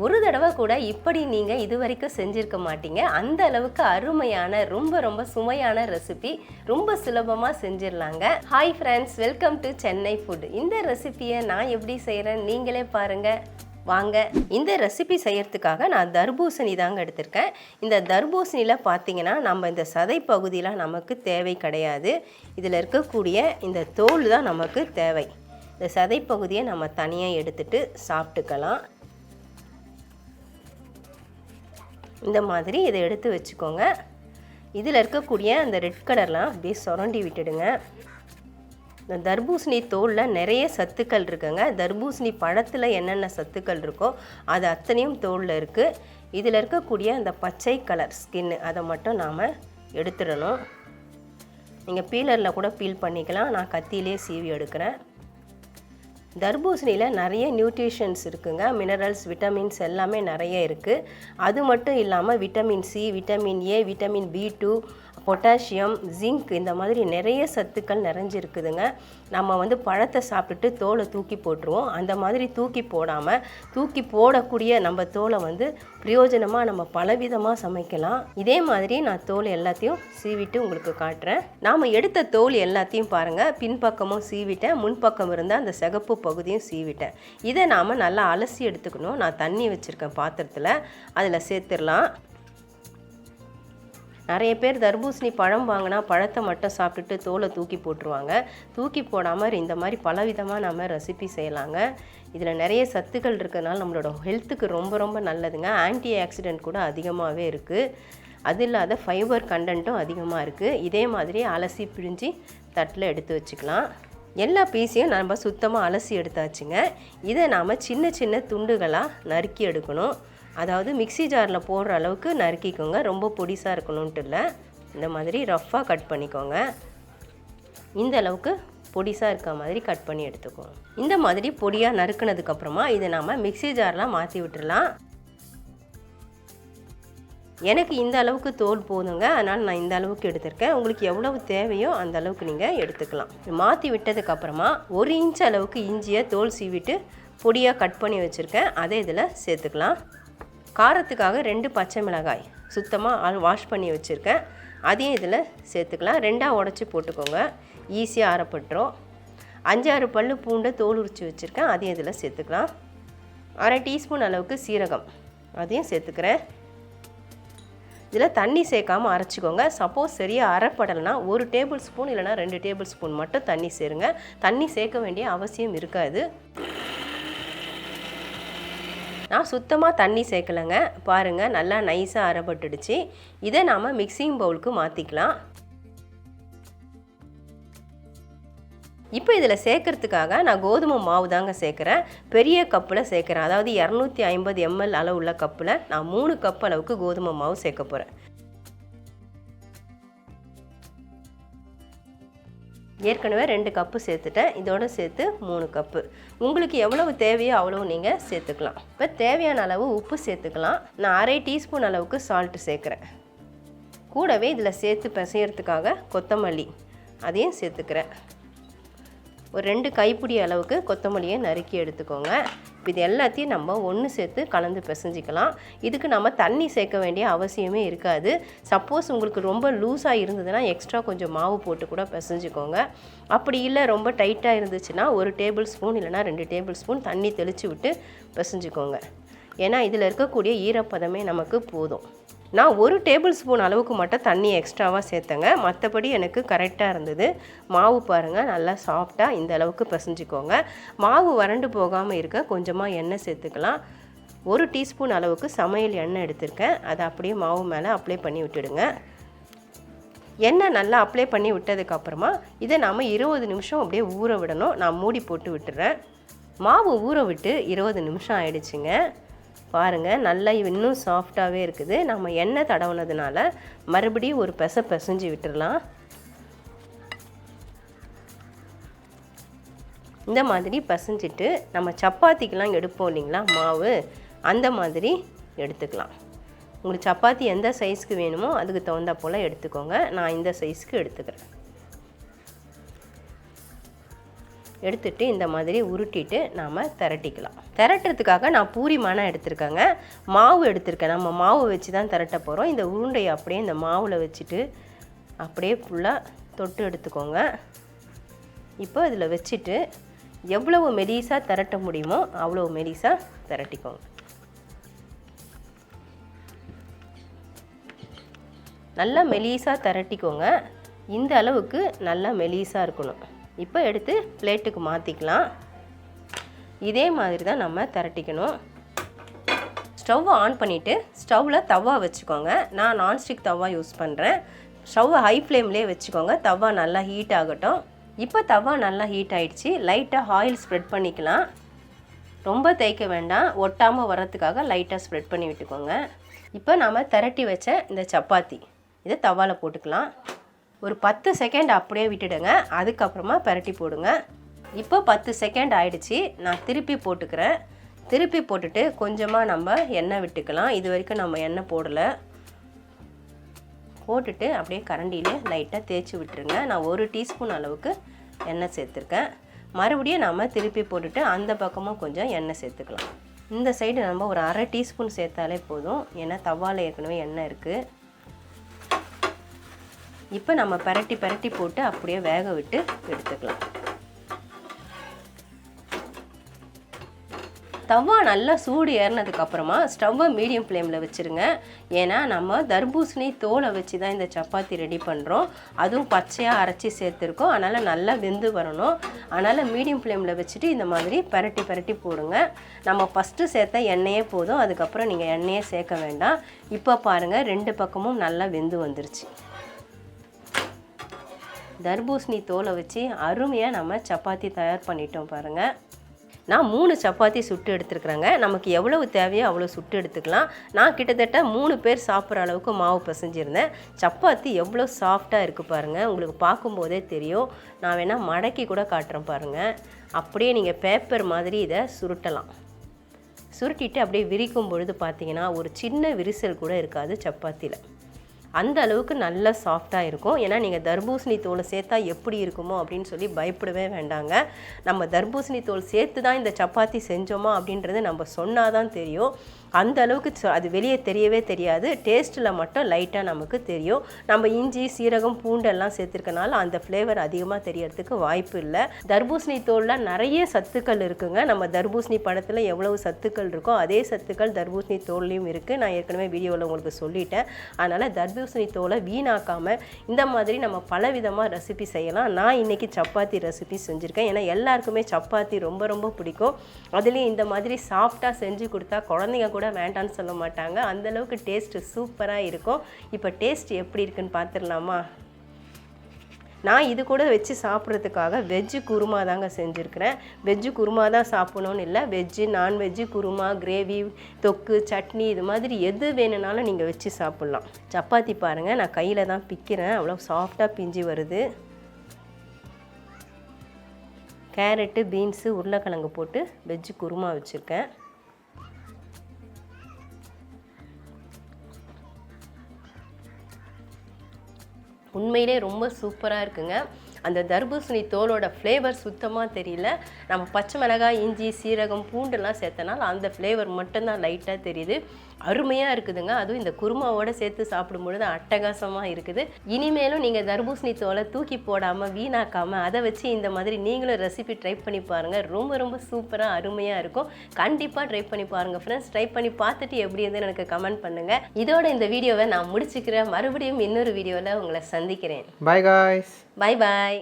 ஒரு தடவை கூட இப்படி நீங்கள் இது வரைக்கும் செஞ்சுருக்க மாட்டீங்க. அந்த அளவுக்கு அருமையான ரொம்ப ரொம்ப சுமையான ரெசிபி ரொம்ப சுலபமாக செஞ்சிடலாங்க. Hi friends welcome to Chennai food இந்த ரெசிபியை நான் எப்படி செய்கிறேன் நீங்களே பாருங்கள் வாங்க. இந்த ரெசிபி செய்யறதுக்காக நான் தர்பூசணி தாங்க எடுத்திருக்கேன். இந்த தர்பூசணியில் பார்த்தீங்கன்னா நம்ம இந்த சதை பகுதியில் நமக்கு தேவை கிடையாது. இதில் இருக்கக்கூடிய இந்த தோல் தான் நமக்கு தேவை. இந்த சதை பகுதியை நம்ம தனியாக எடுத்துட்டு சாப்பிட்டுக்கலாம். இந்த மாதிரி இதை எடுத்து வச்சுக்கோங்க. இதில் இருக்கக்கூடிய அந்த ரெட் கலர்லாம் அப்படியே சுரண்டி விட்டுடுங்க. இந்த தர்பூசணி தோலில் நிறைய சத்துக்கள் இருக்குங்க. தர்பூசணி பழத்தில் என்னென்ன சத்துக்கள் இருக்கோ அது அத்தனையும் தோலில் இருக்குது இதில் இருக்கக்கூடிய அந்த பச்சை கலர் ஸ்கின்னு அதை மட்டும் நாம் எடுத்துடணும். நீங்கள் பீலரில் கூட பீல் பண்ணிக்கலாம். நான் கத்தியிலே சீவி எடுக்கிறேன். தர்பூசணியில் நிறைய நியூட்ரிஷன்ஸ் இருக்குங்க. மினரல்ஸ் விட்டமின்ஸ் எல்லாமே நிறைய இருக்குது அது மட்டும் இல்லாமல் vitamin C vitamin A vitamin B two potassium zinc இந்த மாதிரி நிறைய சத்துக்கள் நிறைஞ்சிருக்குதுங்க. நம்ம வந்து பழத்தை சாப்பிட்டுட்டு தோலை தூக்கி போட்டுருவோம். அந்த மாதிரி தூக்கி போடாமல் தூக்கி போடக்கூடிய நம்ம தோலை வந்து பிரயோஜனமாக நம்ம பலவிதமாக சமைக்கலாம். இதே மாதிரி நான் தோல் எல்லாத்தையும் சீவிட்டு உங்களுக்கு காட்டுறேன். நாம் எடுத்த தோல் எல்லாத்தையும் பாருங்கள் பின்பக்கமும் சீவிட்டேன். முன்பக்கம் இருந்தால் அந்த சிகப்பு பகுதியும் சீவிட்டேன். இதை நாம் நல்லா அலசி எடுத்துக்கணும். நான் தண்ணி வச்சுருக்கேன் பாத்திரத்தில். அதில் சேர்த்துடலாம். நிறைய பேர் தர்பூசணி பழம் வாங்கினா பழத்தை மட்டும் சாப்பிட்டுட்டு தோலை தூக்கி போட்டுருவாங்க. தூக்கி போடாமல் இந்த மாதிரி பலவிதமாக நம்ம ரெசிபி செய்யலாங்க. இதில் நிறைய சத்துக்கள் இருக்கிறதுனால நம்மளோட ஹெல்த்துக்கு ரொம்ப ரொம்ப நல்லதுங்க. ஆன்டி ஆக்சிடென்ட் கூட அதிகமாகவே இருக்குது அது இல்லாத ஃபைபர் கண்டென்ட்டும் அதிகமாக இருக்குது இதே மாதிரி அலசி பிழிஞ்சு தட்டில் எடுத்து வச்சுக்கலாம். எல்லா பீஸையும் நம்ம சுத்தமாக அலசி எடுத்தாச்சுங்க. இதை நாம் சின்ன சின்ன துண்டுகளாக நறுக்கி எடுக்கணும். அதாவது மிக்சி ஜாரில் போடுற அளவுக்கு நறுக்கிக்கோங்க. ரொம்ப பொடிசாக இருக்கணுன்ட்டு இல்லை. இந்த மாதிரி ரஃப்பாக கட் பண்ணிக்கோங்க. இந்த அளவுக்கு பொடிசாக இருக்க மாதிரி கட் பண்ணி எடுத்துக்கோங்க இந்த மாதிரி பொடியாக நறுக்குனதுக்கப்புறமா இதை நாம் மிக்சி ஜார்லாம் மாற்றி விட்டுடலாம் எனக்கு இந்த அளவுக்கு தோல் போதுங்க. அதனால் நான் இந்த அளவுக்கு எடுத்திருக்கேன். உங்களுக்கு எவ்வளவு தேவையோ அந்த அளவுக்கு நீங்கள் எடுத்துக்கலாம். மாற்றி விட்டதுக்கப்புறமா ஒரு இன்ச் அளவுக்கு இஞ்சியை தோல் சீவிட்டு பொடியாக கட் பண்ணி வச்சுருக்கேன். அதை இதில் சேர்த்துக்கலாம். காரத்துக்காக ரெண்டு பச்சை மிளகாய் சுத்தமாக வாஷ் பண்ணி வச்சுருக்கேன். அதையும் இதில் சேர்த்துக்கலாம். ரெண்டாக உடச்சி போட்டுக்கோங்க. ஈஸியாக அரைப்பட்டுரும். அஞ்சாறு பல் பூண்டை தோல் உரித்து வச்சுருக்கேன். அதையும் இதில் சேர்த்துக்கலாம். அரை டீஸ்பூன் அளவுக்கு சீரகம். அதையும் சேர்த்துக்கிறேன். இதில் தண்ணி சேர்க்காமல் அரைச்சிக்கோங்க. சப்போஸ் சரியாக அரைப்படலைன்னா ஒரு டேபிள் ஸ்பூன் இல்லைனா ரெண்டு டேபிள் ஸ்பூன் மட்டும் தண்ணி சேருங்க. தண்ணி சேர்க்க வேண்டிய அவசியம் இருக்காது. நான் சுத்தமாக தண்ணி சேர்க்கலைங்க. பாருங்கள் நல்லா நைஸாக அரைப்பட்டுடுச்சு. இதை நாம் மிக்சிங் பவுலுக்கு மாற்றிக்கலாம் இப்போ இதில் சேர்க்கறதுக்காக நான் கோதுமை மாவு தாங்க சேர்க்குறேன். பெரிய கப்பில் சேர்க்குறேன். அதாவது இரநூத்தி ஐம்பது எம்எல் அளவுள்ள கப்பில் நான் மூணு கப் அளவுக்கு கோதுமை மாவு சேர்க்க போகிறேன் ஏற்கனவே ரெண்டு கப்பு சேர்த்துட்டேன். இதோட சேர்த்து மூணு கப்பு. உங்களுக்கு எவ்வளவு தேவையோ அவ்வளவு நீங்கள் சேர்த்துக்கலாம். இப்போ தேவையான அளவு உப்பு சேர்த்துக்கலாம். நான் அரை டீஸ்பூன் அளவுக்கு சால்ட்டு சேர்க்குறேன். கூடவே இதில் சேர்த்து பிசையறதுக்காக கொத்தமல்லி அதையும் சேர்த்துக்கிறேன். ஒரு ரெண்டு கைப்பிடி அளவுக்கு கொத்தமல்லியை நறுக்கி எடுத்துக்கோங்க. இது எல்லாத்தையும் நம்ம ஒன்று சேர்த்து கலந்து பிசைஞ்சிக்கலாம். இதுக்கு நம்ம தண்ணி சேர்க்க வேண்டிய அவசியமே இருக்காது. சப்போஸ் உங்களுக்கு ரொம்ப லூஸாக இருந்ததுன்னா எக்ஸ்ட்ரா கொஞ்சம் மாவு போட்டு கூட பிசைஞ்சிக்கோங்க. அப்படி இல்லை ரொம்ப டைட்டாக இருந்துச்சுன்னா ஒரு டேபிள் ஸ்பூன் இல்லைனா ரெண்டு டேபிள் ஸ்பூன் தண்ணி தெளித்து விட்டு பிசைஞ்சிக்கோங்க. ஏன்னா இதில் இருக்கக்கூடிய ஈரப்பதமே நமக்கு போதும். நான் ஒரு டேபிள் ஸ்பூன் அளவுக்கு மட்டும் தண்ணி எக்ஸ்ட்ராவாக சேர்த்தேங்க. மற்றபடி எனக்கு கரெக்டாக இருந்தது. மாவு பாருங்கள் நல்லா சாஃப்டாக இந்த அளவுக்கு பிசைஞ்சிக்கோங்க. மாவு வறண்டு போகாமல் இருக்க கொஞ்சமாக எண்ணெய் சேர்த்துக்கலாம். ஒரு டீஸ்பூன் அளவுக்கு சமையல் எண்ணெய் எடுத்திருக்கேன். அதை அப்படியே மாவு மேலே அப்ளை பண்ணி விட்டுடுங்க. எண்ணெய் நல்லா அப்ளை பண்ணி விட்டதுக்கப்புறமா இதை நாம் இருபது நிமிஷம் அப்படியே ஊற விடணும். நான் மூடி போட்டு விட்டுறேன். மாவு ஊற விட்டு இருபது நிமிஷம் ஆயிடுச்சுங்க. பாருங்கள் நல்லா இன்னும் சாஃப்டாகவே இருக்குது. நம்ம எண்ணெய் தடவுனதுனால மறுபடியும் ஒரு பெச பிசைஞ்சு விட்டுடலாம் இந்த மாதிரி பிசைஞ்சிட்டு நம்ம சப்பாத்திக்கெலாம் எடுப்போம் இல்லைங்களா மாவு? அந்த மாதிரி எடுத்துக்கலாம். உங்களுக்கு சப்பாத்தி எந்த சைஸ்க்கு வேணுமோ அதுக்கு தகுந்தா போல் எடுத்துக்கோங்க. நான் இந்த சைஸ்க்கு எடுத்துக்கிறேன். எடுத்துட்டு இந்த மாதிரி உருட்டிட்டு நாம் திரட்டிக்கலாம். திரட்டுறதுக்காக நான் பூரி மனை எடுத்திருக்கேங்க. மாவு எடுத்திருக்கேன். நம்ம மாவு வச்சு தான் திரட்ட போகிறோம் இந்த உருண்டையை அப்படியே இந்த மாவில் வச்சுட்டு அப்படியே ஃபுல்லாக தொட்டு எடுத்துக்கோங்க. இப்போ இதில் வச்சுட்டு எவ்வளவு மெலிசாக திரட்ட முடியுமோ அவ்வளோ மெலிசாக திரட்டிக்கோங்க. நல்லா மெலிசாக திரட்டிக்கோங்க. இந்த அளவுக்கு நல்லா மெலிசாக இருக்கணும். இப்போ எடுத்து பிளேட்டுக்கு மாற்றிக்கலாம் இதே மாதிரி தான் நம்ம திரட்டிக்கணும். ஸ்டவ் ஆன் பண்ணிவிட்டு ஸ்டவ்வில் தவா வச்சுக்கோங்க. நான் நான்ஸ்டிக் தவா யூஸ் பண்ணுறேன் ஸ்டவ்வை ஹை ஃப்ளேம்லேயே வச்சுக்கோங்க. தவா நல்லா ஹீட் ஆகட்டும். இப்போ தவா நல்லா ஹீட் ஆகிடுச்சு லைட்டாக ஆயில் ஸ்ப்ரெட் பண்ணிக்கலாம். ரொம்ப தேய்க்க வேண்டாம். ஒட்டாமல் வர்றதுக்காக லைட்டாக ஸ்ப்ரெட் பண்ணி விட்டுக்கோங்க. இப்போ நாம் திரட்டி வச்ச இந்த சப்பாத்தி இதை தவாவில் போட்டுக்கலாம். ஒரு பத்து செகண்ட் அப்படியே விட்டுடுங்க. அதுக்கப்புறமா பரட்டி போடுங்க. இப்போ பத்து செகண்ட் ஆயிடுச்சு. நான் திருப்பி போட்டுக்கிறேன். திருப்பி போட்டுட்டு கொஞ்சமாக நம்ம எண்ணெய் விட்டுக்கலாம். இது வரைக்கும் நம்ம எண்ணெய் போடலை. போட்டுட்டு அப்படியே கரண்டியிலே லைட்டாக தேய்ச்சி விட்டுருங்க. நான் ஒரு டீஸ்பூன் அளவுக்கு எண்ணெய் சேர்த்துருக்கேன். மறுபடியும் நம்ம திருப்பி போட்டுட்டு அந்த பக்கமும் கொஞ்சம் எண்ணெய் சேர்த்துக்கலாம். இந்த சைடு நம்ம ஒரு அரை டீஸ்பூன் சேர்த்தாலே போதும். ஏன்னா தவாவில் ஏற்கனவே எண்ணெய் இருக்குது இப்போ நம்ம பரட்டி பரட்டி போட்டு அப்படியே வேக விட்டு எடுத்துக்கலாம். தவா நல்லா சூடு ஏறினதுக்கு அப்புறமா ஸ்டவ்வை மீடியம் ஃப்ளேமில் வச்சுருங்க. ஏன்னா நம்ம தர்பூசணி தோலை வச்சு தான் இந்த சப்பாத்தி ரெடி பண்ணுறோம் அதுவும் பச்சையாக அரைச்சி சேர்த்துருக்கோம். அதனால் நல்லா வெந்து வரணும். அதனால் மீடியம் ஃப்ளேமில் வச்சுட்டு இந்த மாதிரி பரட்டி பரட்டி போடுங்க. நம்ம ஃபஸ்ட்டு சேர்த்த எண்ணெயே போதும். அதுக்கப்புறம் நீங்கள் எண்ணெயே சேர்க்க வேண்டாம். இப்போ பாருங்கள் ரெண்டு பக்கமும் நல்லா வெந்து வந்துருச்சு. தர்பூசணி தோலை வச்சு அருமையாக நம்ம சப்பாத்தி தயார் பண்ணிட்டோம் பாருங்கள் நான் மூணு சப்பாத்தி சுட்டு எடுத்துருக்குறேங்க. நமக்கு எவ்வளவு தேவையோ அவ்வளோ சுட்டு எடுத்துக்கலாம். நான் கிட்டத்தட்ட மூணு பேர் சாப்பிட்ற அளவுக்கு மாவு பிசைஞ்சிருந்தேன். சப்பாத்தி எவ்வளோ சாஃப்டாக இருக்குது பாருங்கள் உங்களுக்கு பார்க்கும்போதே தெரியும். நான் வேணால் மடக்கி கூட காட்டுறேன் பாருங்கள் அப்படியே நீங்கள் பேப்பர் மாதிரி இதை சுருட்டலாம். சுருட்டிட்டு அப்படியே விரிக்கும் பொழுது பார்த்தீங்கன்னா ஒரு சின்ன விரிசல் கூட இருக்காது சப்பாத்தியில். அந்த அளவுக்கு நல்ல சாஃப்டாக இருக்கும். ஏன்னா நீங்கள் தர்பூசணி தோலை சேர்த்தா எப்படி இருக்குமோ அப்படின்னு சொல்லி பயப்படவே வேண்டாங்க. நம்ம தர்பூசணி தோல் சேர்த்து தான் இந்த சப்பாத்தி செஞ்சோமா அப்படின்றது நம்ம சொன்னால் தான் தெரியும். அந்த அளவுக்கு ச- அது வெளியே தெரியவே தெரியாது. டேஸ்ட்டில் மட்டும் லைட்டாக நமக்கு தெரியும். நம்ம இஞ்சி சீரகம் பூண்டெல்லாம் சேர்த்துருக்கனால அந்த ஃப்ளேவர் அதிகமாக தெரியறதுக்கு வாய்ப்பு இல்லை. தர்பூசணி தோலில் நிறைய சத்துக்கள் இருக்குங்க. நம்ம தர்பூசணி பழத்தில் எவ்வளவு சத்துக்கள் இருக்கோ அதே சத்துக்கள் தர்பூசணி தோல்லையும் இருக்குது நான் ஏற்கனவே வீடியோவில் உங்களுக்கு சொல்லிட்டேன். அதனால் தர்பூசணி தோலை வீணாக்காமல் இந்த மாதிரி நம்ம பலவிதமாக ரெசிபி செய்யலாம். நான் இன்றைக்கி சப்பாத்தி ரெசிபி செஞ்சுருக்கேன். ஏன்னா எல்லாருக்குமே சப்பாத்தி ரொம்ப ரொம்ப பிடிக்கும். அதுலேயும் இந்த மாதிரி சாஃப்டாக செஞ்சு கொடுத்தா குழந்தைங்க கூட வேண்டான்னு சொல்ல மாட்டாங்க. அந்தளவுக்கு டேஸ்ட்டு சூப்பராக இருக்கும். இப்போ டேஸ்ட் எப்படி இருக்குன்னு பார்த்துடலாமா நான் இது கூட வச்சு சாப்பிட்றதுக்காக வெஜ்ஜு குருமா தாங்க செஞ்சுருக்கிறேன். வெஜ்ஜு குருமா தான் சாப்பிடணும்னு இல்லை. வெஜ்ஜு நான்வெஜ்ஜு குருமா கிரேவி தொக்கு சட்னி இது மாதிரி எது வேணும்னாலும் நீங்கள் வச்சு சாப்பிட்லாம். சப்பாத்தி பாருங்கள் நான் கையில் தான் பிக்கிறேன். அவ்வளோ சாஃப்டாக பிஞ்சு வருது. கேரட்டு பீன்ஸு உருளைக்கிழங்கு போட்டு வெஜ்ஜு குருமா வச்சுருக்கேன். உண்மையிலே ரொம்ப சூப்பராக இருக்குங்க. அந்த தர்பூசணி தோலோட ஃப்ளேவர் சுத்தமாக தெரியல. நம்ம பச்சை மிளகாய் இஞ்சி சீரகம் பூண்டுலாம் சேர்த்தனால அந்த ஃப்ளேவர் மட்டும்தான் லைட்டாக தெரியுது. அருமையாக இருக்குதுங்க. அதுவும் இந்த குருமாவோட சேர்த்து சாப்பிடும் பொழுது அட்டகாசமாக இருக்குது. இனிமேலும் நீங்கள் தர்பூசணி தோலை தூக்கி போடாமல் வீணாக்காமல் அதை வச்சு இந்த மாதிரி நீங்களும் ரெசிபி ட்ரை பண்ணி பாருங்கள் ரொம்ப ரொம்ப சூப்பராக அருமையாக இருக்கும். கண்டிப்பாக ட்ரை பண்ணி பாருங்கள் ஃப்ரெண்ட்ஸ் ட்ரை பண்ணி பார்த்துட்டு எப்படி இருந்துன்னு எனக்கு கமெண்ட் பண்ணுங்கள் இதோட இந்த வீடியோவை நான் முடிச்சுக்கிறேன். மறுபடியும் இன்னொரு வீடியோவில் உங்களை சந்திக்கிறேன். Bye guys. பாய் பாய்